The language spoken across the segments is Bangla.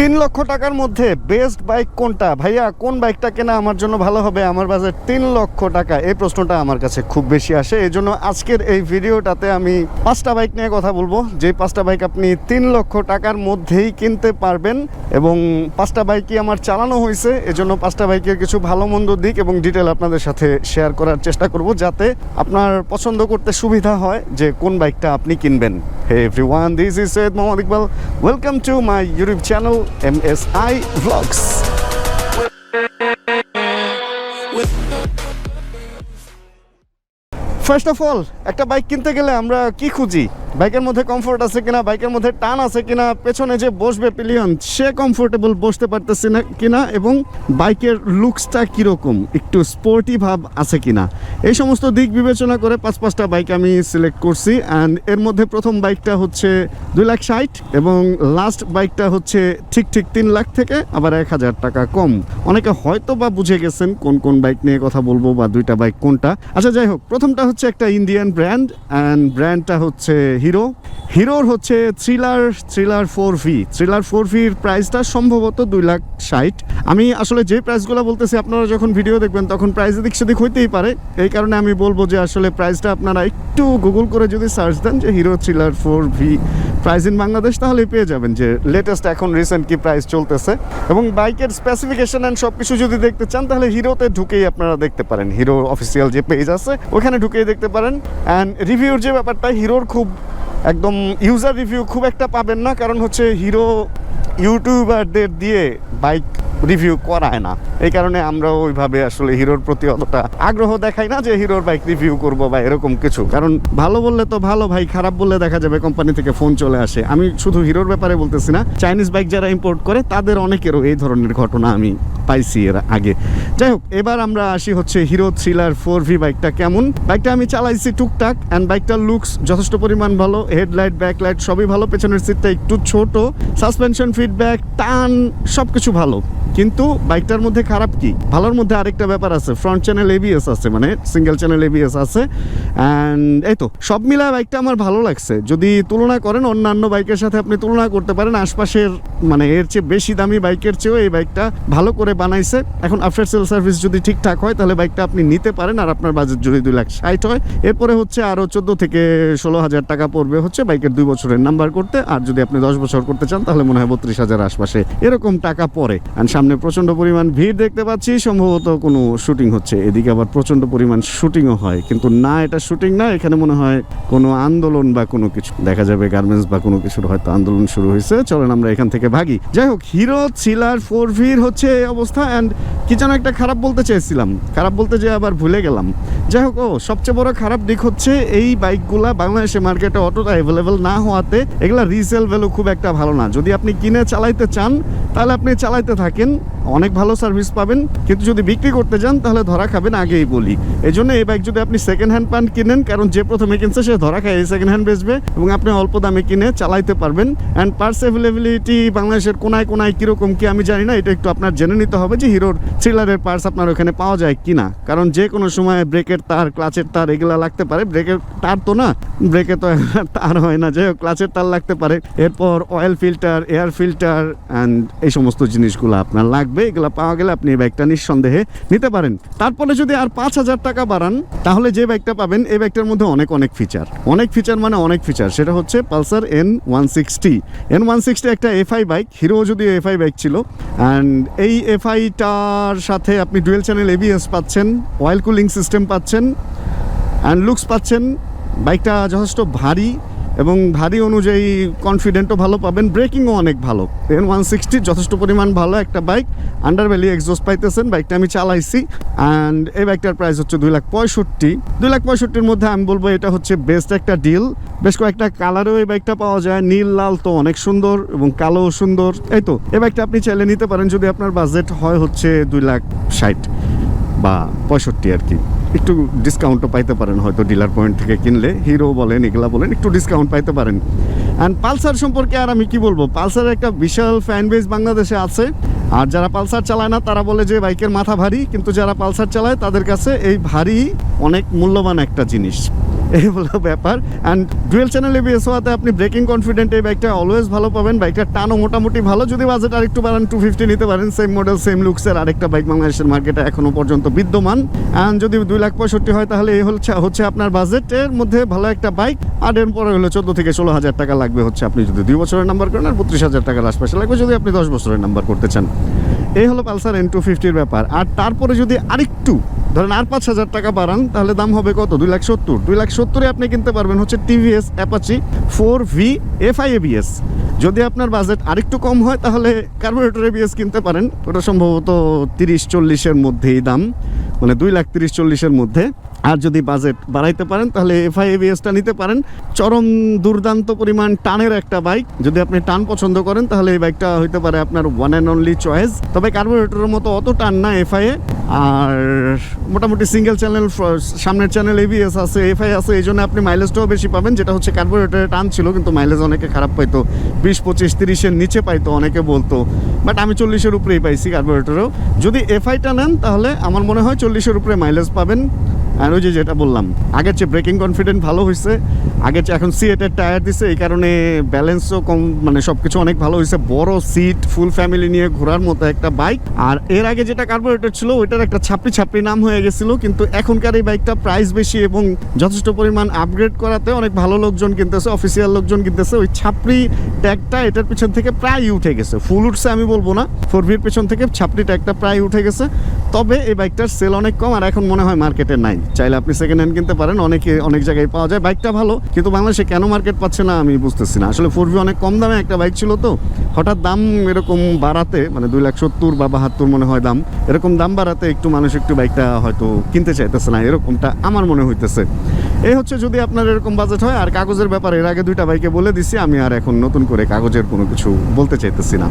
তিন লক্ষ টাকার মধ্যে বেস্ট বাইক কোনটা? ভাইয়া, কোন বাইকটা কেনা আমার জন্য ভালো হবে? আমার বাজেট তিন লক্ষ টাকা। এই প্রশ্নটা আমার কাছে খুব বেশি আসে। এই জন্য আজকের এই ভিডিওটাতে আমি পাঁচটা বাইক নিয়ে কথা বলব। যে পাঁচটা বাইক আপনি তিন লক্ষ টাকার মধ্যেই কিনতে পারবেন এবং পাঁচটা বাইকই আমার চালানো হয়েছে। এজন্য পাঁচটা বাইকের কিছু ভালো মন্দ দিক এবং ডিটেল আপনাদের সাথে শেয়ার করার চেষ্টা করব যাতে আপনার পছন্দ করতে সুবিধা হয় যে কোন বাইকটা আপনি কিনবেন। Hey everyone, this is Syed Mohammad Iqbal. Welcome to my YouTube channel MSI Vlogs. First of all একটা বাইক কিনতে গেলে আমরা কি খুঁজি? বাইকের মধ্যে কমফোর্ট আছে কিনা? বাইকের মধ্যে টান আছে কিনা? পেছনে যে বসবে পিলিয়ন সে কমফোর্টেবল বসতে পারতেছে না কিনা? এবং বাইকের লুকসটা কীরকম? একটু স্পোর্টি ভাব আছে কিনা? এই সমস্ত দিক বিবেচনা করে পাঁচ পাঁচটা বাইক আমি সিলেক্ট করছি। অ্যান্ড এর মধ্যে প্রথম বাইকটা হচ্ছে দুই লাখ ষাট এবং লাস্ট বাইকটা হচ্ছে ঠিক ঠিক তিন লাখ থেকে আবার এক হাজার টাকা কম। অনেকে হয়তো বা বুঝে গেছেন কোন কোন বাইক নিয়ে কথা বলব বা দুইটা বাইক কোনটা। আচ্ছা যাই হোক, প্রথমটা হচ্ছে একটা ইন্ডিয়ান ব্র্যান্ড অ্যান্ড ব্র্যান্ডটা হচ্ছে হিরো হিরোর হচ্ছে Thriller Thriller four V Thriller four ভির প্রাইসটা সম্ভবত দুই লাখ ষাট। আমি আসলে যে প্রাইসগুলো বলতেছি, আপনারা যখন ভিডিও দেখবেন, তখন প্রাইস এদিক সেদিক হইতেই পারে। এই কারণে আমি বলব যে আসলে প্রাইসটা আপনারা একটু গুগল করে যদি সার্চ দেন যে Hero Thriller four V price in Bangladesh তাহলে পেয়ে যাবেন যে লেটেস্ট এখন রিসেন্ট কি প্রাইস চলতেছে। এবং বাইকের স্পেসিফিকেশন অ্যান্ড সব কিছু যদি দেখতে চান, তাহলে হিরোতে ঢুকেই আপনারা দেখতে পারেন। হিরো অফিসিয়াল যে পেজ আছে, ওখানে ঢুকেই দেখতে পারেন। অ্যান্ড রিভিউর যে ব্যাপারটা, হিরোর খুব একদম ইউজার রিভিউ খুব একটা পাবেন না, কারণ হচ্ছে হিরো ইউটিউবারদের দিয়ে বাইক রিভিউ করায় না। এই কারণে আমরা ওইভাবে আসলে হিরোর প্রতি অতটা আগ্রহ দেখাই না যে হিরোর বাইক রিভিউ করব বা এরকম কিছু। কারণ ভালো বললে তো ভালো ভাই, খারাপ বললে দেখা যাবে কোম্পানি থেকে ফোন চলে আসে। আমি শুধু হিরোর ব্যাপারে বলতেছি না চাইনিজ বাইক যারা ইম্পোর্ট করে, তাদের অনেকেরও এই ধরনের ঘটনা আমি পাইছি এর আগে। যাই হোক, এবার আমরা আসি হচ্ছে হিরো থ্রিলার ফোর ভি বাইকটা কেমন। বাইকটা আমি চালাইছি টুকটাক অ্যান্ড বাইকটার লুকস যথেষ্ট পরিমাণ ভালো। হেডলাইট ব্যাকলাইট সবই ভালো, পেছনের সিটটা একটু ছোট। সাসপেনশন ফিডব্যাক টান সব কিছু ভালো। কিন্তু বাইকটার মধ্যে খারাপ কি? ভালোর মধ্যে আরেকটা ব্যাপার আছে ফ্রন্ট চ্যানেল এবিএস আছে মানে সিঙ্গেল চ্যানেল এবিএস আছে অ্যান্ড এই তো, সব মিলায় বাইকটা আমার ভালো লাগছে। যদি তুলনা করেন, অন্যান্য বাইকের সাথে আপনি তুলনা করতে পারেন, আশপাশের মানে এর চেয়ে বেশি দামি বাইকের চেয়েও এই বাইকটা ভালো করে বানাইছে। এখন আফটার সেল সার্ভিস যদি ঠিকঠাক হয়, তাহলে বাইকটা আপনি নিতে পারেন, আর আপনার বাজেট যদি দুই লাখ ষাট হয়। এরপরে হচ্ছে আরও চোদ্দ থেকে ষোলো হাজার টাকা পড়বে হচ্ছে বাইকের দুই বছরের নাম্বার করতে, আর যদি আপনি দশ বছর করতে চান, তাহলে মনে হয় বত্রিশ হাজার আশপাশে এরকম টাকা আর সামনে প্রচণ্ড পরিমাণ ভিড় দেখতে পাচ্ছি। সম্ভবত কোনো শুটিং হচ্ছে। এদিকে আবার প্রচণ্ড পরিমাণ শুটিংও হয়। কিন্তু না, এটা শুটিং না। এখানে মনে হয় কোনো আন্দোলন বা কোনো কিছু। দেখা যাবে গার্মেন্টস বা কোনো কিছুর হয়তো আন্দোলন শুরু হয়েছে। চলেন আমরা এখান থেকে ভাগি। যাই হোক, হিরো, থ্রিলার ফোর ভির হচ্ছে এই অবস্থা। অ্যান্ড কি যেন একটা খারাপ বলতে চেয়েছিলাম। খারাপ বলতে যে আবার ভুলে গেলাম। যাই হোক, ও, সবচেয়ে বড় খারাপ দিক হচ্ছে এই বাইকগুলা বাংলাদেশে মার্কেটে অতটা অ্যাভেলেবেল না হওয়াতে এগুলা রিসেল ভ্যালু খুব একটা ভালো না। যদি আপনি কিনে চালাইতে চান, তাহলে আপনি চালাইতে থাকেন। Bye. অনেক ভালো সার্ভিস পাবেন, কিন্তু যদি বিক্রি করতে যান, তাহলে ধরা খাবেন আগেই বলি। এই জন্য এই বাইক যদি আপনি সেকেন্ড হ্যান্ড পান, কিনেন, কারণ যে প্রথমে কিনছে, সে ধরা খায় এই সেকেন্ড হ্যান্ড বেচবে এবং আপনি অল্প দামে কিনে চালাইতে পারবেন। অ্যান্ড পার্স অ্যাভেলেবিলিটি বাংলাদেশের কোনায় কোনায় কীরকম কি আমি জানি না, এটা একটু আপনার জেনে নিতে হবে যে হিরোর থ্রিলারের পার্স আপনার ওখানে পাওয়া যায় কি না কারণ যে কোনো সময় ব্রেকের তার ক্লাচের তার এগুলো লাগতে পারে। ব্রেকের তার তো না, ব্রেকে তো তার হয় না। যাই হোক ক্লাচের তার লাগতে পারে। এরপর oil filter air filter and এই সমস্ত জিনিসগুলো আপনার লাগবে। এগুলো পাওয়া গেলে আপনি এই বাইকটা নিঃসন্দেহে নিতে পারেন। তারপরে যদি আর পাঁচ হাজার টাকা বাড়ান, তাহলে যে বাইকটা পাবেন, এই ব্যাগটার মধ্যে অনেক অনেক ফিচার অনেক ফিচার মানে অনেক ফিচার সেটা হচ্ছে Pulsar N one sixty N one sixty একটা এফআই বাইক হিরো যদি এফআই বাইক ছিল। অ্যান্ড এই এফআইটার সাথে আপনি ডুয়েল চ্যানেল এবিএস পাচ্ছেন অয়েল কুলিং সিস্টেম পাচ্ছেন অ্যান্ড লুকস পাচ্ছেন। বাইকটা যথেষ্ট ভারী এবং ভারী অনুযায়ী কনফিডেন্টও ভালো পাবেন ব্রেকিংও অনেক ভালো। এন ওয়ান সিক্সটি যথেষ্ট পরিমাণ ভালো একটা বাইক আন্ডার ভ্যালি এক্সজোস পাইতেছেন বাইকটা আমি চালাইছি অ্যান্ড এই বাইকটার প্রাইস হচ্ছে দুই লাখ পঁয়ষট্টি। দুই লাখ পঁয়ষট্টির মধ্যে আমি বলব এটা হচ্ছে বেস্ট একটা ডিল বেশ কয়েকটা কালারেও এই বাইকটা পাওয়া যায়, নীল, লাল তো অনেক সুন্দর এবং কালোও সুন্দর। এই তো, এই বাইকটা আপনি চাইলে নিতে পারেন যদি আপনার বাজেট হয় হচ্ছে দুই লাখ ষাট বা পঁয়ষট্টি আর কি। একটু ডিসকাউন্টও পাইতে পারেন হয়তো ডিলার পয়েন্ট থেকে কিনলে হিরো বলেন, এগুলা বলেন, একটু ডিসকাউন্ট পাইতে পারেন। অ্যান্ড পালসার সম্পর্কে আর আমি কি বলব? পালসার একটা বিশাল ফ্যান বেস বাংলাদেশে আছে। আর যারা পালসার চালায় না, তারা বলে যে বাইকের মাথা ভারী, কিন্তু যারা পালসার চালায়, তাদের কাছে এই ভারী অনেক মূল্যবান একটা জিনিস। এই হলো ব্যাপার। অ্যান্ড ডুয়েল চ্যানেল এবিএস হওয়াতে আপনি ব্রেকিং কনফিডেন্ট এই বাইকটা অলওয়েজ ভালো পাবেন। বাইকটার টানও মোটামুটি ভালো, যদি বাজেট আরেকটু বাড়ান টু ফিফটি নিতে পারেন। সেম মডেল সেম লুকসের আরেকটা বাইক বাংলাদেশের মার্কেটে এখনও পর্যন্ত বিদ্যমান। অ্যান্ড যদি দুই লাখ পঁয়ষট্টি হয়, তাহলে এই হচ্ছে হচ্ছে আপনার বাজেটের মধ্যে ভালো একটা বাইক আর এর পরে হলো চোদ্দ থেকে ষোলো হাজার টাকা লাগবে হচ্ছে। আপনি যদি দুই বছরের নাম্বার করেন আর বত্রিশ হাজার টাকার আশপাশে লাগবে, যদি আপনি দশ বছরের নাম্বার করতে চান। এই হলো পালসার এন টু ফিফটির ব্যাপার। আর তারপরে যদি আরেকটু, ধরেন আর পাঁচ হাজার টাকা বাড়ান, তাহলে দাম হবে কত? দুই লাখ সত্তর। দুই লাখ সত্তরে আপনি কিনতে পারবেন হচ্ছে TVS Apache four V F I ABS যদি আপনার বাজেট আরেকটু কম হয়, তাহলে কার্বোরেটর এবিএস কিনতে পারেন। ওটা সম্ভবত তিরিশ চল্লিশের মধ্যেই দাম মানে দুই লাখ তিরিশ চল্লিশের মধ্যে। আর যদি বাজেট বাড়াইতে পারেন, তাহলে এফআই নিতে পারেন। চরম দুর্দান্ত পরিমাণ টানের একটা বাইক যদি আপনি টান পছন্দ করেন, তাহলে এই বাইকটা হইতে পারে আপনার ওয়ান অ্যান্ড অনলি চয়েস তবে কার্বোরেটরের মতো অত টান না এফআইএ আর মোটামুটি সিঙ্গেল চ্যানেল সামনের চ্যানেল এবিএস আছে এফআই আছে, এই জন্য আপনি মাইলেজটাও বেশি পাবেন, যেটা হচ্ছে কার্বোরেটরে টান ছিল, কিন্তু মাইলেজ অনেকে খারাপ পাইতো। বিশ, পঁচিশ, তিরিশের নিচে পাইতো, অনেকে বলতো। বাট আমি চল্লিশের উপরেই পাইছি কার্বোরেটরেও যদি এফআইটা নেন, তাহলে আমার মনে হয় চল্লিশের উপরে মাইলেজ পাবেন। আর ওই যে যেটা বললাম, আগের চেয়ে ব্রেকিং কনফিডেন্ট ভালো হয়েছে আগের চেয়ে এখন সিএটের টায়ার দিছে, এই কারণে ব্যালেন্সও কম মানে সব কিছু অনেক ভালো হয়েছে বড় সিট ফুল ফ্যামিলি নিয়ে ঘোরার মতো একটা বাইক আর এর আগে যেটা কার্বোরেটর ছিল, ওইটার একটা ছাপড়ি ছাপড়ি নাম হয়ে গেছিল, কিন্তু এখনকার এই বাইকটা প্রাইস বেশি এবং যথেষ্ট পরিমাণ আপগ্রেড করাতে অনেক ভালো লোকজন কিনতেছে অফিসিয়াল লোকজন কিনতেছে। ওই ছাপড়ি ট্যাগটা এটার পিছন থেকে প্রায় উঠে গেছে। ফুল উঠছে আমি বলব না ফোর ভির পেছন থেকে ছাপড়ি ট্যাগটা প্রায় উঠে গেছে। তবে এই বাইকটার সেল অনেক কম, আর এখন মনে হয় মার্কেটে নাই। চাইলে আপনি সেকেন্ড হ্যান্ড কিনতে পারেন, অনেকে অনেক জায়গায় পাওয়া যায়। বাইকটা ভালো, কিন্তু বাংলাদেশে কেন মার্কেট পাচ্ছে না আমি বুঝতেছি না। আসলে ফোর অনেক কম দামে একটা বাইক ছিল তো। হঠাৎ দাম এরকম বাড়াতে মানে দুই লাখ সত্তর বা বাহাত্তর মনে হয় দাম, এরকম দাম বাড়াতে একটু মানুষ একটু বাইকটা হয়তো কিনতে চাইতেছে না, এরকমটা আমার মনে হইতেছে। এই হচ্ছে যদি আপনার এরকম বাজেট হয়, আর কাগজের ব্যাপারে এর আগে দুইটা বাইকে বলে দিছি, আমি আর এখন নতুন করে কাগজের কোনো কিছু বলতে চাইতেছি না।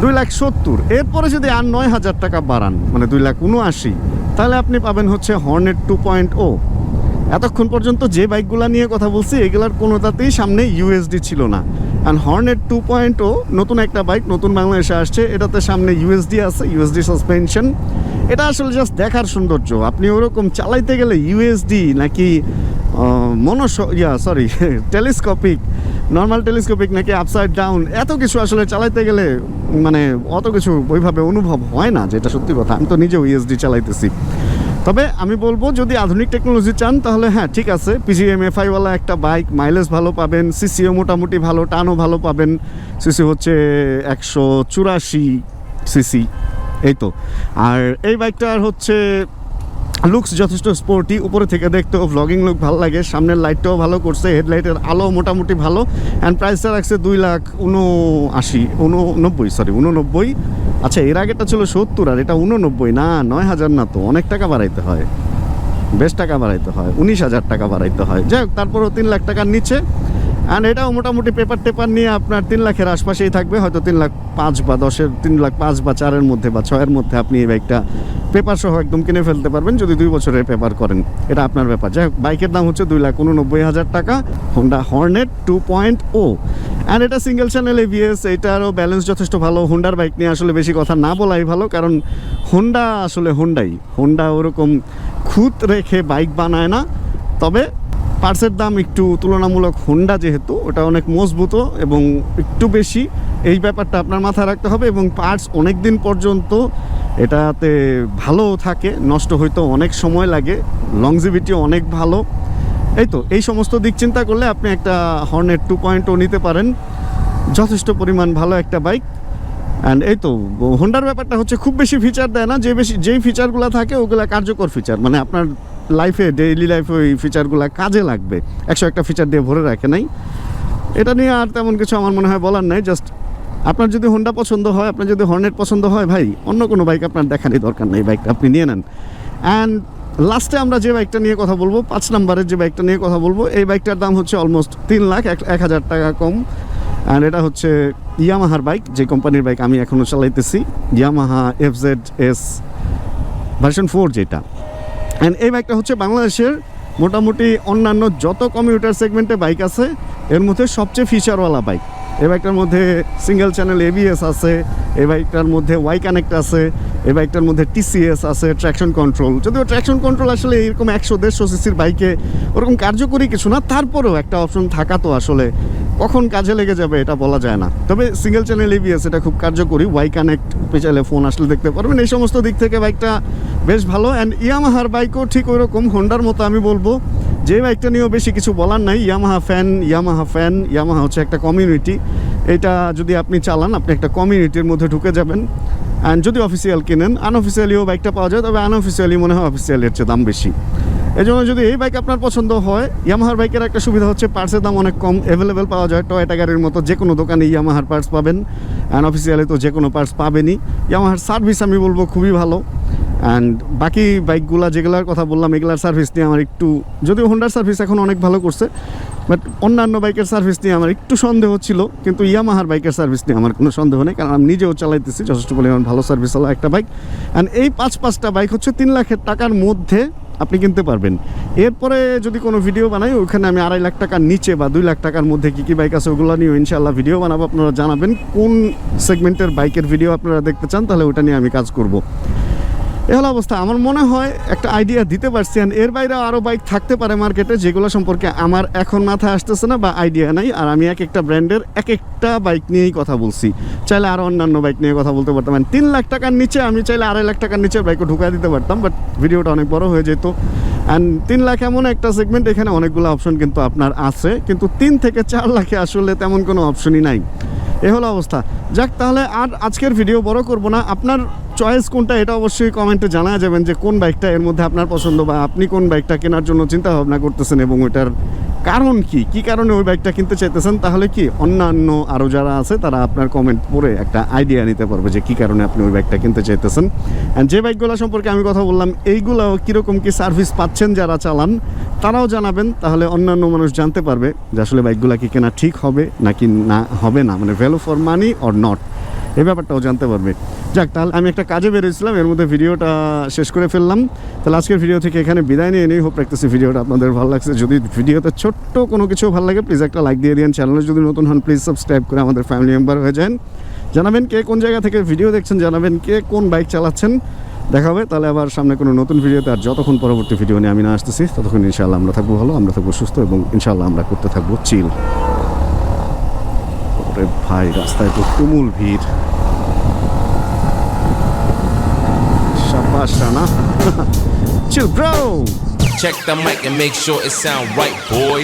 দুই লাখ সত্তর, এরপরে যদি আর নয় হাজার টাকা বাড়ান মানে দুই লাখ উনআশি, তাহলে আপনি পাবেন হচ্ছে হর্নেট টু পয়েন্ট ও এতক্ষণ পর্যন্ত যে বাইকগুলো নিয়ে কথা বলছি, এগুলার কোনোটাতেই সামনে ইউএসডি ছিল না। And Hornet two point O নতুন একটা বাইক, নতুন বাংলাদেশে আসছে, এটাতে সামনে ইউএসডি আছে ইউএসডি সাসপেনশন এটা আসলে জাস্ট দেখার সৌন্দর্য। আপনি ওরকম চালাইতে গেলে ইউএসডি নাকি মনোস, yeah sorry telescopic normal telescopic নাকি আপসাইড ডাউন এত কিছু আসলে চালাইতে গেলে মানে অত কিছু ওইভাবে অনুভব হয় না, যেটা সত্যি কথা। আমি তো নিজেও ইউএসডি চালাইতেছি। তবে আমি বলব, যদি আধুনিক টেকনোলজি চান, তাহলে হ্যাঁ ঠিক আছে পিজিএম এফআইওয়ালা একটা বাইক মাইলেজ ভালো পাবেন সিসিও মোটামুটি ভালো, টানও ভালো পাবেন সিসি হচ্ছে একশো চুরাশি সিসি এই তো। আর এই বাইকটার হচ্ছে লুকস যথেষ্ট স্পোর্টি উপরে থেকে দেখতেও ভ্লগিং লুক ভালো লাগে, সামনের লাইটটাও ভালো করছে হেডলাইটের আলো মোটামুটি ভালো অ্যান্ড প্রাইসটা রাখছে দুই লাখ উনআশি উননব্বই সরি উননব্বই আচ্ছা এর আগেটা ছিল সত্তর, আর এটা উননব্বই না, নয় হাজার না তো, অনেক টাকা বাড়াইতে হয়, বেশ টাকা বাড়াইতে হয়, উনিশ হাজার টাকা বাড়াইতে হয়। যাই হোক, তারপরও তিন লাখ টাকার নিচে অ্যান্ড এটাও মোটামুটি পেপার টেপার নিয়ে আপনার তিন লাখের আশপাশেই থাকবে, হয়তো তিন লাখ পাঁচ বা দশের, তিন লাখ পাঁচ বা চারের মধ্যে বা ছয়ের মধ্যে আপনি এই বাইকটা পেপার সহ একদম কিনে ফেলতে পারবেন যদি দুই বছরের পেপার করেন। এটা আপনার ব্যাপার। যাই হোক, বাইকের দাম হচ্ছে দুই লাখ উননব্বই হাজার টাকা Honda Hornet two point O and এটা সিঙ্গেল চ্যানেল এবিএস এটারও ব্যালেন্স যথেষ্ট ভালো। হোন্ডার বাইক নিয়ে আসলে বেশি কথা না বলাই ভালো, কারণ হোন্ডা আসলে হোন্ডাই হোন্ডা ওরকম খুঁত রেখে বাইক বানায় না। তবে পার্সের দাম একটু তুলনামূলক হোন্ডা যেহেতু, ওটা অনেক মজবুত এবং একটু বেশি। এই ব্যাপারটা আপনার মাথায় রাখতে হবে এবং পার্টস অনেক দিন পর্যন্ত এটাতে ভালো থাকে, নষ্ট হইতে অনেক সময় লাগে লংজিভিটি অনেক ভালো। এই তো, এই সমস্ত দিক চিন্তা করলে আপনি একটা হর্নেট টু পয়েন্টও নিতে পারেন। যথেষ্ট পরিমাণ ভালো একটা বাইক অ্যান্ড এই তো হোন্ডার ব্যাপারটা হচ্ছে খুব বেশি ফিচার দেয় না, যে বেশি, যেই ফিচারগুলো থাকে, ওগুলো কার্যকর ফিচার মানে আপনার লাইফে ডেইলি লাইফে ওই ফিচারগুলো কাজে লাগবে। একশো একটা ফিচার দিয়ে ভরে রাখে নাই। এটা নিয়ে আর তেমন কিছু আমার মনে হয় বলার নাই জাস্ট আপনার যদি হোন্ডা পছন্দ হয়, আপনার যদি হর্নেট পছন্দ হয়, ভাই, অন্য কোনো বাইক আপনার দেখারই দরকার নেই বাইকটা আপনি নিয়ে নেন। অ্যান্ড লাস্টে আমরা যে বাইকটা নিয়ে কথা বলব, পাঁচ নাম্বারের যে বাইকটা নিয়ে কথা বলব, এই বাইকটার দাম হচ্ছে অলমোস্ট তিন লাখ এক এক হাজার টাকা কম। অ্যান্ড এটা হচ্ছে ইয়ামাহার বাইক যে কোম্পানির বাইক আমি এখনও চালাইতেছি Yamaha F Z S version four যেটা। অ্যান্ড এই বাইকটা হচ্ছে বাংলাদেশের মোটামুটি অন্যান্য যত কমিউটার সেগমেন্টে বাইক আছে, এর মধ্যে সবচেয়ে ফিচারওয়ালা বাইক এই বাইকটার মধ্যে সিঙ্গেল চ্যানেল এবিএস আছে এই বাইকটার মধ্যে ওয়াই কানেক্ট আছে এই বাইকটার মধ্যে টিসিএস আছে ট্র্যাকশন কন্ট্রোল যদিও ট্র্যাকশন কন্ট্রোল আসলে এরকম একশো, দেড়শো সিসির বাইকে ওরকম কার্যকরী কিছু না, তারপরেও একটা অপশন থাকা তো আসলে কখন কাজে লেগে যাবে এটা বলা যায় না। তবে সিঙ্গেল চ্যানেল এবিএস এটা খুব কার্যকরী ওয়াই কানেক্ট পেছালে ফোন আসলে দেখতে পারবেন। এই সমস্ত দিক থেকে বাইকটা বেশ ভালো। অ্যান্ড ইয়ামাহার বাইকও ঠিক ওই রকম হোন্ডার মতো আমি বলব। যে বাইকটা নিয়েও বেশি কিছু বলার নাই Yamaha fan Yamaha fan Yamaha হচ্ছে একটা কমিউনিটি এটা যদি আপনি চালান, আপনি একটা কমিউনিটির মধ্যে ঢুকে যাবেন। অ্যান্ড যদি অফিসিয়াল কিনেন আনঅফিসিয়ালিও বাইকটা পাওয়া যায়, তবে আনঅফিসিয়ালি মনে হয় অফিসিয়ালের চেয়ে দাম বেশি। এই জন্য যদি এই বাইক আপনার পছন্দ হয় ইয়ামাহার বাইকের একটা সুবিধা হচ্ছে পার্টসের দাম অনেক কম অ্যাভেলেবেল পাওয়া যায়। টয়টা গাড়ির মতো যে কোনো দোকানে ইয়ামাহার পার্টস পাবেন। অ্যান্ড অফিসিয়ালি তো যে কোনো পার্টস পাবেনই। ইয়ামাহার সার্ভিস আমি বলব খুবই ভালো। অ্যান্ড বাকি বাইকগুলো যেগুলোর কথা বললাম, এগুলার সার্ভিস নিয়ে আমার একটু যদিও হোন্ডার সার্ভিস এখন অনেক ভালো করছে বাট অন্যান্য বাইকের সার্ভিস নিয়ে আমার একটু সন্দেহ ছিল, কিন্তু ইয়ামাহার বাইকের সার্ভিস নিয়ে আমার কোনো সন্দেহ নেই, কারণ আমি নিজেও চালাইতেছি, যথেষ্ট পরিমাণ ভালো সার্ভিস হলো একটা বাইক অ্যান্ড এই পাঁচ পাঁচটা বাইক হচ্ছে তিন লাখের টাকার মধ্যে আপনি কিনতে পারবেন। এরপরে যদি কোনো ভিডিও বানাই, ওখানে আমি আড়াই লাখ টাকার নিচে বা দুই লাখ টাকার মধ্যে কী কী বাইক আছে, ওগুলো নিয়ে ইনশাল্লাহ ভিডিও বানাবো। আপনারা জানাবেন কোন সেগমেন্টের বাইকের ভিডিও আপনারা দেখতে চান, তাহলে ওটা নিয়ে আমি কাজ করব। এ হলো অবস্থা। আমার মনে হয় একটা আইডিয়া দিতে পারছি এর বাইরে আরও বাইক থাকতে পারে মার্কেটে যেগুলো সম্পর্কে আমার এখন মাথায় আসতেছে না বা আইডিয়া নাই। আর আমি এক একটা ব্র্যান্ডের এক একটা বাইক নিয়েই কথা বলছি। চাইলে আরও অন্যান্য বাইক নিয়ে কথা বলতে পারতাম। তিন লাখ টাকার নিচে আমি চাইলে আড়াই লাখ টাকার নিচে বাইকও ঢুকাই দিতে পারতাম বাট ভিডিওটা অনেক বড় হয়ে যেত। অ্যান্ড তিন লাখ এমন একটা সেগমেন্ট এখানে অনেকগুলো অপশন কিন্তু আপনার আছে। কিন্তু তিন থেকে চার লাখে আসলে তেমন কোনো অপশনই নাই। এ হলো অবস্থা। যাক, তাহলে আর আজকের ভিডিও বড় করব না। আপনার চয়েস কোনটা, এটা অবশ্যই কমেন্টে জানা যাবেন যে কোন বাইকটা এর মধ্যে আপনার পছন্দ বা আপনি কোন বাইকটা কেনার জন্য চিন্তা ভাবনা করতেছেন এবং ওইটার কারণ কি? কি কারণে ওই বাইকটা কিনতে চাইতেছেন? তাহলে কি অন্যান্য আরও যারা আছে, তারা আপনার কমেন্ট পড়ে একটা আইডিয়া নিতে পারবে যে কি কারণে আপনি ওই বাইকটা কিনতে চাইতেছেন। অ্যান্ড যে বাইকগুলো সম্পর্কে আমি কথা বললাম এইগুলো কীরকম কি সার্ভিস পাচ্ছেন যারা চালান, তারাও জানাবেন। তাহলে অন্যান্য মানুষ জানতে পারবে যে আসলে বাইকগুলো কি কেনা ঠিক হবে নাকি না, হবে না? মানে value for money or not এই ব্যাপারটাও জানতে পারবে। যাক, তাহলে আমি একটা কাজে বেরিয়েছিলাম, এর মধ্যে ভিডিওটা শেষ করে ফেললাম। তাহলে আজকের ভিডিও থেকে এখানে বিদায় নিয়ে নিই। হোপ রাখতেছি ভিডিওটা আপনাদের ভালো লাগছে। যদি ভিডিওতে ছোট্ট কোনো কিছু ভালো লাগে প্লিজ একটা লাইক দিয়ে দিন চ্যানেলে যদি নতুন হন প্লিজ সাবস্ক্রাইব করে আমাদের ফ্যামিলি মেম্বার হয়ে যান। জানাবেন কে কোন জায়গা থেকে ভিডিও দেখছেন, জানাবেন কে কোন বাইক চালাচ্ছেন। দেখা হবে, তাহলে আবার সামনে কোনো নতুন ভিডিওতে। আর যতক্ষণ পরবর্তী ভিডিও নিয়ে আমি না আসতেছি, ততক্ষণ ইনশাআল্লাহ আমরা থাকব ভালো, আমরা থাকব সুস্থ এবং ইনশাআল্লাহ আমরা করতে থাকব চিল ওরে ভাই রাস্তায় তো তুমুল ভিড় সাবাস Rana chill bro Check the mic and make sure it sound right, boys.